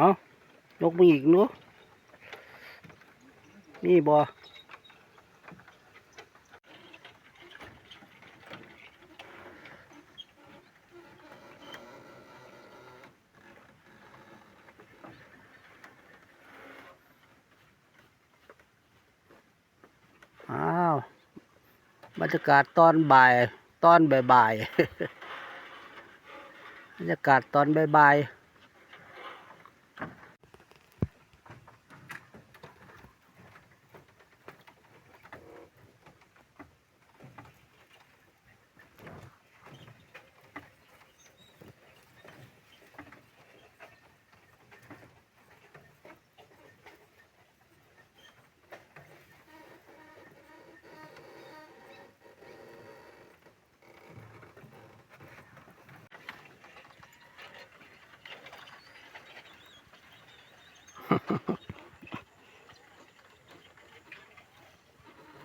เอายกมืออีกหนูนี่บ่อ้าวบรรยากาศตอนบ่ายตอนบ่ายๆบรรยากาศตอนบ่ายๆ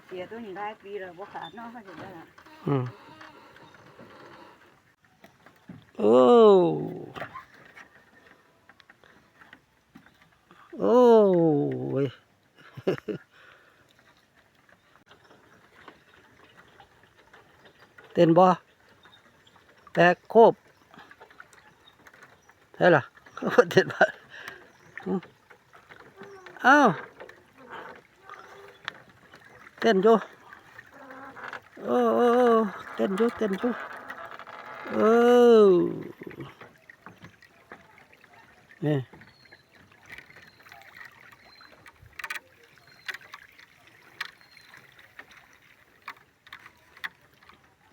เสียตัวนี้ได้ปีแล้วบ่ขาดเนาะเขาจะได้ล่ะอืมโอ้โอ้ยเต้นบ่แตกโคบใช่ล่ะเต้นบ่ อืมอ้าวเต้นอยู่โอ้โอ้โอ้เต้นอยู่เต้นอยู่เออนี่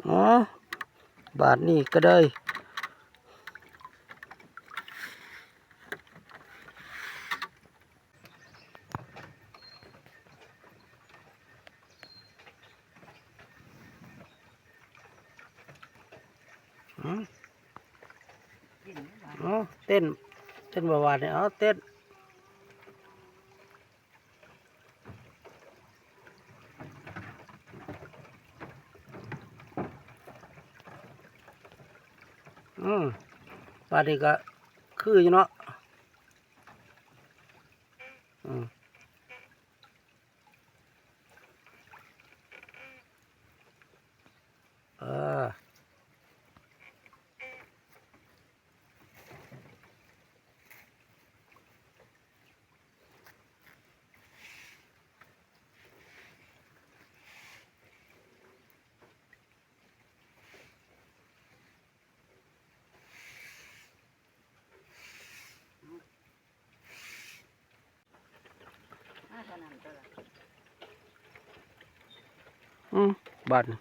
อ๋อบาทนี้ก็ได้ อ๋อเต้น เต้นบาวานเนี่ยอ๋อเต้นอืมบาดนี้ก็คืออยู่เนาะอืมเออ มาเท่านั้นตัวละ อืมบาดนี่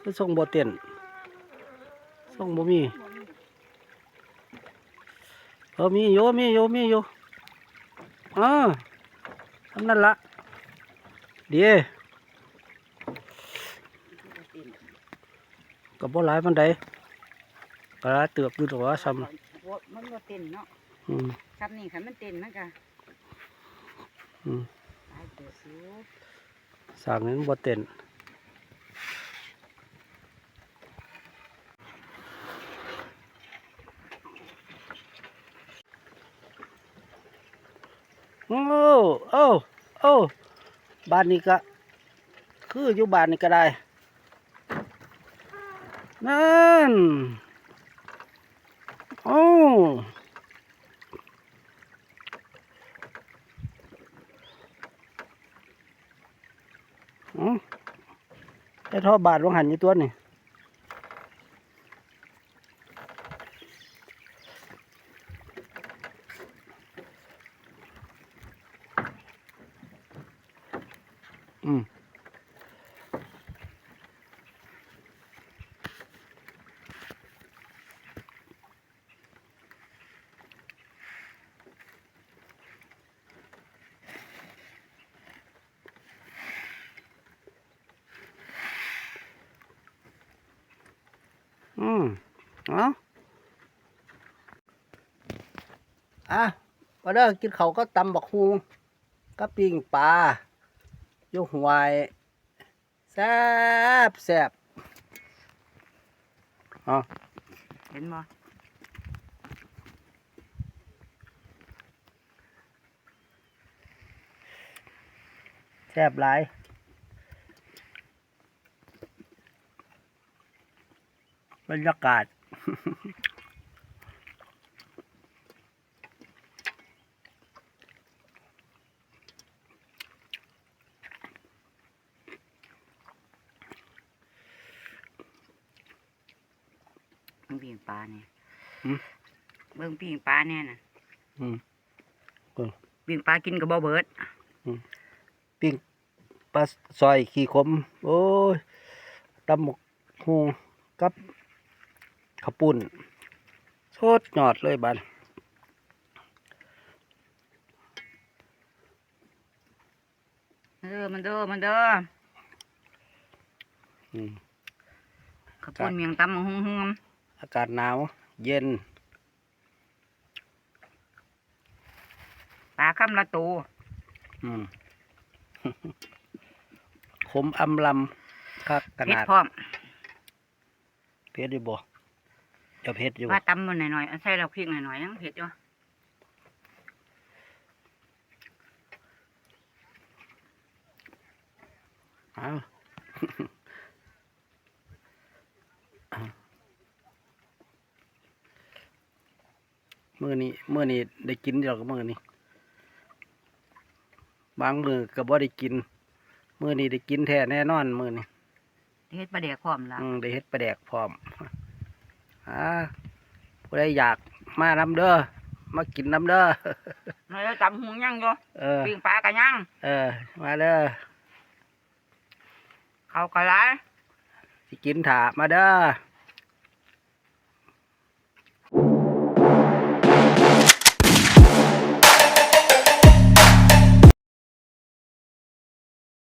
คือส่งบ่เต้นส่งบ่มีบ่มีเออมีอยู่มีอยู่มีอยู่อ่าทำนั่นละเดีบ่ตินกับบ่หลายมันใดก็หลายเตือบดูตัวซ้บ่มันบ่ตินเนาะำอืมซับนี่คันมันตินมันก็อืมตายเกิด สางนี้มันบ่เต้นโอ้โอ้โอ้บ้านนี้ก็ คืออยู่บ้านนี้ก็ได้ นั่น โอ้ม ไอ้ท่อบาทลงหันยี่ตัวนี่ อืมเอาอะมาเด้กินเขาก็ตำบักฮูก็ปิ้งปลายกหวยแซบแซบเห็นบ่แซ่บหล บรรยากาศเบิ่งปิงปลาเนี่ยหืมเบิ่งปิงปลาเนี่ยน่ะอืมเบิ่งปิงปลากินกับบ่เบิดปิ้งปลาซอยขี้ขม โอ้ยตำหมกฮูกับ ข้าวปุ้นสดยอดเลยบันเด้อมันเด้อมันเด้ออืมข้าวปุ้นเมียงตำหุ่งหุ่มอากาศหนาว เย็นปลาคำละตูอืมขมอำลำคักขเผ็ดนาดพร้อมเผ็ดอยู่บ่ จะเผ็ดอยู่ว่าตำมันหน่อยๆใส่เราพริกหน่อยๆยังเผ็ดอยู่เอาเอามื่อนี้มื่อนี้ได้กินเดียวกับมื่อนี้ บางมือก็บ่ได้กินมื่อนี้ได้กินแท้แน่นอนมื่อนี้เฮ็ดปลาแดกพร้อมละอืมได้เฮ็ดปลาแดกพร้อม อ่าผู้ใดอยากมาน้ำเด้อมากินน้ำเด้อ เราตำหุงยังอยู่เออ ปิงปลากะยังเออ มาเด้อเขากะไรสิกินถามาเด้อ